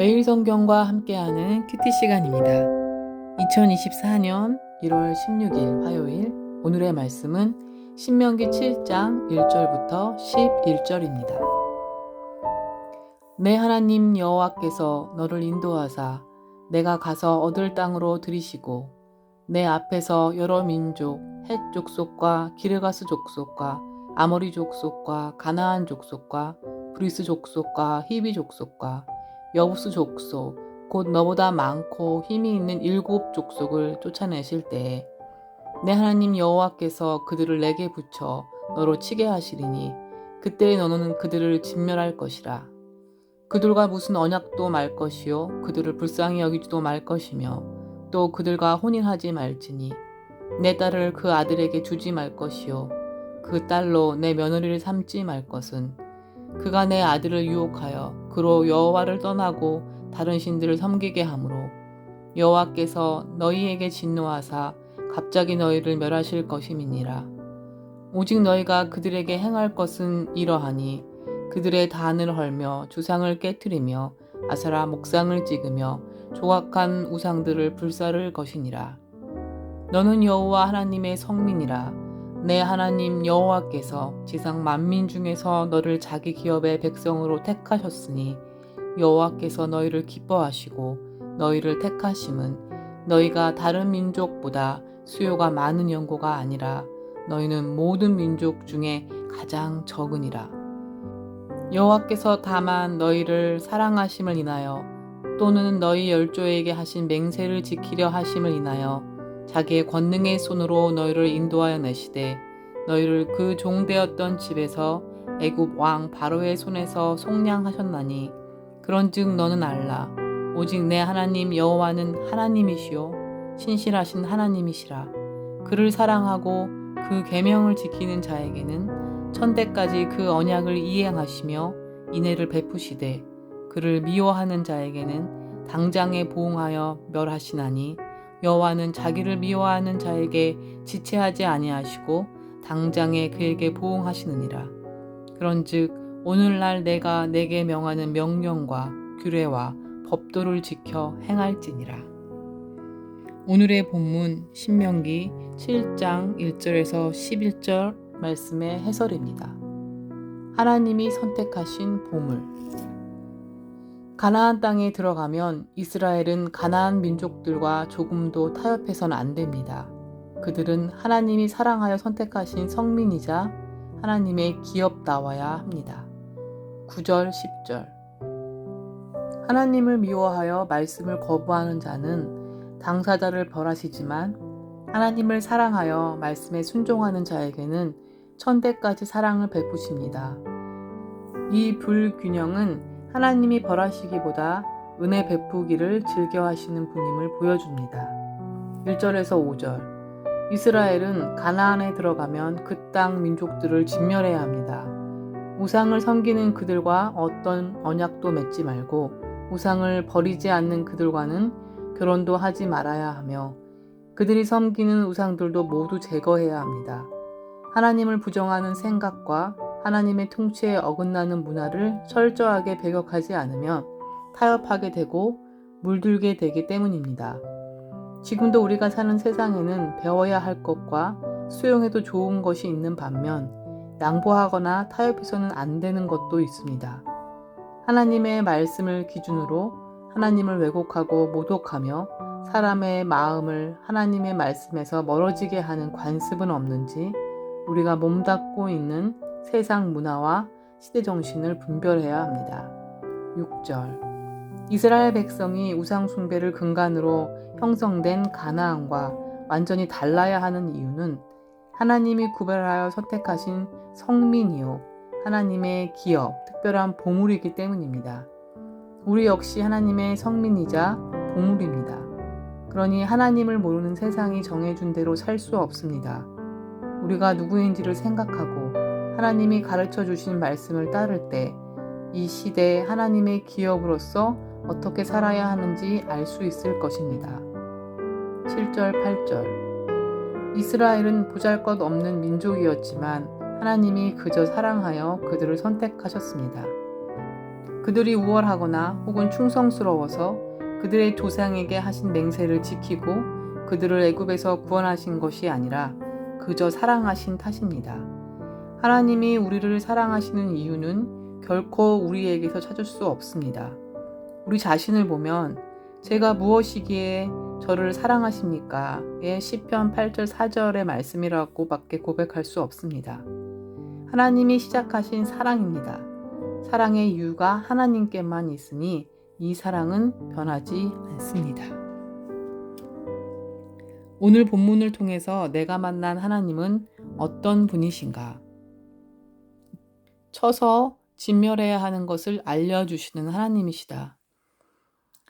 매일 성경과 함께하는 큐티 시간입니다. 2024년 1월 16일 화요일 오늘의 말씀은 신명기 7장 1절부터 11절입니다. 내 하나님 여호와께서 너를 인도하사 내가 가서 얻을 땅으로 들이시고 내 앞에서 여러 민족 헷 족속과 기르가스 족속과 아모리 족속과 가나안 족속과 브리스 족속과 히비 족속과 여부스 족속 곧 너보다 많고 힘이 있는 일곱 족속을 쫓아내실 때에 내 하나님 여호와께서 그들을 내게 붙여 너로 치게 하시리니 그때에 너는 그들을 진멸할 것이라. 그들과 무슨 언약도 말 것이요 그들을 불쌍히 여기지도 말 것이며 또 그들과 혼인하지 말지니 내 딸을 그 아들에게 주지 말 것이요 그 딸로 내 며느리를 삼지 말 것은 그가 내 아들을 유혹하여 그로 여호와를 떠나고 다른 신들을 섬기게 하므로 여호와께서 너희에게 진노하사 갑자기 너희를 멸하실 것임이니라. 오직 너희가 그들에게 행할 것은 이러하니 그들의 단을 헐며 주상을 깨뜨리며 아사라 목상을 찍으며 조각한 우상들을 불사를 것이니라. 너는 여호와 하나님의 성민이라 내 하나님 여호와께서 지상 만민 중에서 너를 자기 기업의 백성으로 택하셨으니 여호와께서 너희를 기뻐하시고 너희를 택하심은 너희가 다른 민족보다 수요가 많은 연고가 아니라 너희는 모든 민족 중에 가장 적으니라. 여호와께서 다만 너희를 사랑하심을 인하여 또는 너희 열조에게 하신 맹세를 지키려 하심을 인하여 자기의 권능의 손으로 너희를 인도하여 내시되 너희를 그 종되었던 집에서 애굽 왕 바로의 손에서 속량하셨나니 그런즉 너는 알라. 오직 내 하나님 여호와는 하나님이시요 신실하신 하나님이시라. 그를 사랑하고 그 계명을 지키는 자에게는 천대까지 그 언약을 이행하시며 인애를 베푸시되 그를 미워하는 자에게는 당장에 보응하여 멸하시나니 여호와는 자기를 미워하는 자에게 지체하지 아니하시고 당장에 그에게 보응하시느니라. 그런즉 오늘날 내가 내게 명하는 명령과 규례와 법도를 지켜 행할지니라. 오늘의 본문 신명기 7장 1절에서 11절 말씀의 해설입니다. 하나님이 선택하신 보물 가나안 땅에 들어가면 이스라엘은 가나안 민족들과 조금도 타협해서는 안 됩니다. 그들은 하나님이 사랑하여 선택하신 성민이자 하나님의 기업다워야 합니다. 9절, 10절. 하나님을 미워하여 말씀을 거부하는 자는 당사자를 벌하시지만 하나님을 사랑하여 말씀에 순종하는 자에게는 천대까지 사랑을 베푸십니다. 이 불균형은 하나님이 벌하시기보다 은혜 베푸기를 즐겨 하시는 분임을 보여줍니다. 1절에서 5절. 이스라엘은 가나안에 들어가면 그 땅 민족들을 진멸해야 합니다. 우상을 섬기는 그들과 어떤 언약도 맺지 말고 우상을 버리지 않는 그들과는 결혼도 하지 말아야 하며 그들이 섬기는 우상들도 모두 제거해야 합니다. 하나님을 부정하는 생각과 하나님의 통치에 어긋나는 문화를 철저하게 배격하지 않으면 타협하게 되고 물들게 되기 때문입니다. 지금도 우리가 사는 세상에는 배워야 할 것과 수용해도 좋은 것이 있는 반면 양보하거나 타협해서는 안 되는 것도 있습니다. 하나님의 말씀을 기준으로 하나님을 왜곡하고 모독하며 사람의 마음을 하나님의 말씀에서 멀어지게 하는 관습은 없는지 우리가 몸담고 있는 세상 문화와 시대 정신을 분별해야 합니다. 6절 이스라엘 백성이 우상 숭배를 근간으로 형성된 가나안과 완전히 달라야 하는 이유는 하나님이 구별하여 선택하신 성민이요 하나님의 기업, 특별한 보물이기 때문입니다. 우리 역시 하나님의 성민이자 보물입니다. 그러니 하나님을 모르는 세상이 정해준 대로 살 수 없습니다. 우리가 누구인지를 생각하고 하나님이 가르쳐 주신 말씀을 따를 때 이 시대에 하나님의 기업으로서 어떻게 살아야 하는지 알 수 있을 것입니다. 7절, 8절. 이스라엘은 보잘 것 없는 민족이었지만 하나님이 그저 사랑하여 그들을 선택하셨습니다. 그들이 우월하거나 혹은 충성스러워서 그들의 조상에게 하신 맹세를 지키고 그들을 애굽에서 구원하신 것이 아니라 그저 사랑하신 탓입니다. 하나님이 우리를 사랑하시는 이유는 결코 우리에게서 찾을 수 없습니다. 우리 자신을 보면 제가 무엇이기에 저를 사랑하십니까? 의 시편 8절 4절의 말씀이라고밖에 고백할 수 없습니다. 하나님이 시작하신 사랑입니다. 사랑의 이유가 하나님께만 있으니 이 사랑은 변하지 않습니다. 오늘 본문을 통해서 내가 만난 하나님은 어떤 분이신가? 쳐서 진멸해야 하는 것을 알려주시는 하나님이시다.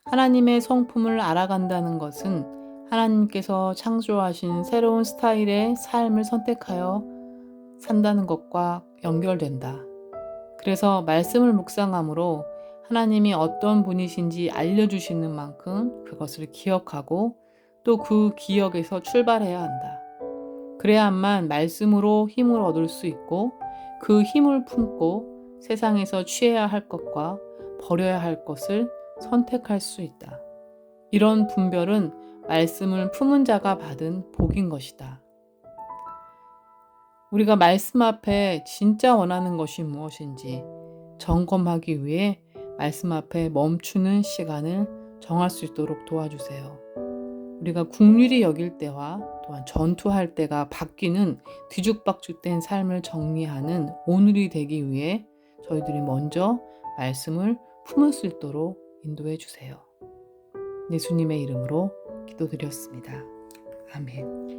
하나님의 성품을 알아간다는 것은 하나님께서 창조하신 새로운 스타일의 삶을 선택하여 산다는 것과 연결된다. 그래서 말씀을 묵상함으로 하나님이 어떤 분이신지 알려주시는 만큼 그것을 기억하고 또 그 기억에서 출발해야 한다. 그래야만 말씀으로 힘을 얻을 수 있고 그 힘을 품고 세상에서 취해야 할 것과 버려야 할 것을 선택할 수 있다. 이런 분별은 말씀을 품은 자가 받은 복인 것이다. 우리가 말씀 앞에 진짜 원하는 것이 무엇인지 점검하기 위해 말씀 앞에 멈추는 시간을 정할 수 있도록 도와주세요. 우리가 국률이 여길 때와 또한 전투할 때가 바뀌는 뒤죽박죽된 삶을 정리하는 오늘이 되기 위해 저희들이 먼저 말씀을 품을 수 있도록 인도해 주세요. 예수님의 이름으로 기도드렸습니다. 아멘.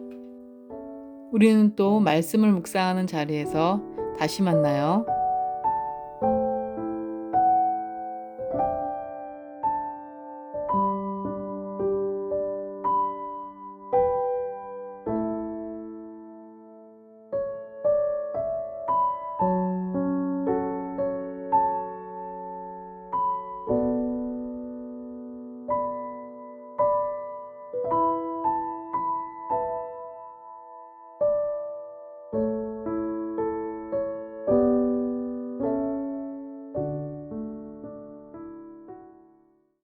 우리는 또 말씀을 묵상하는 자리에서 다시 만나요.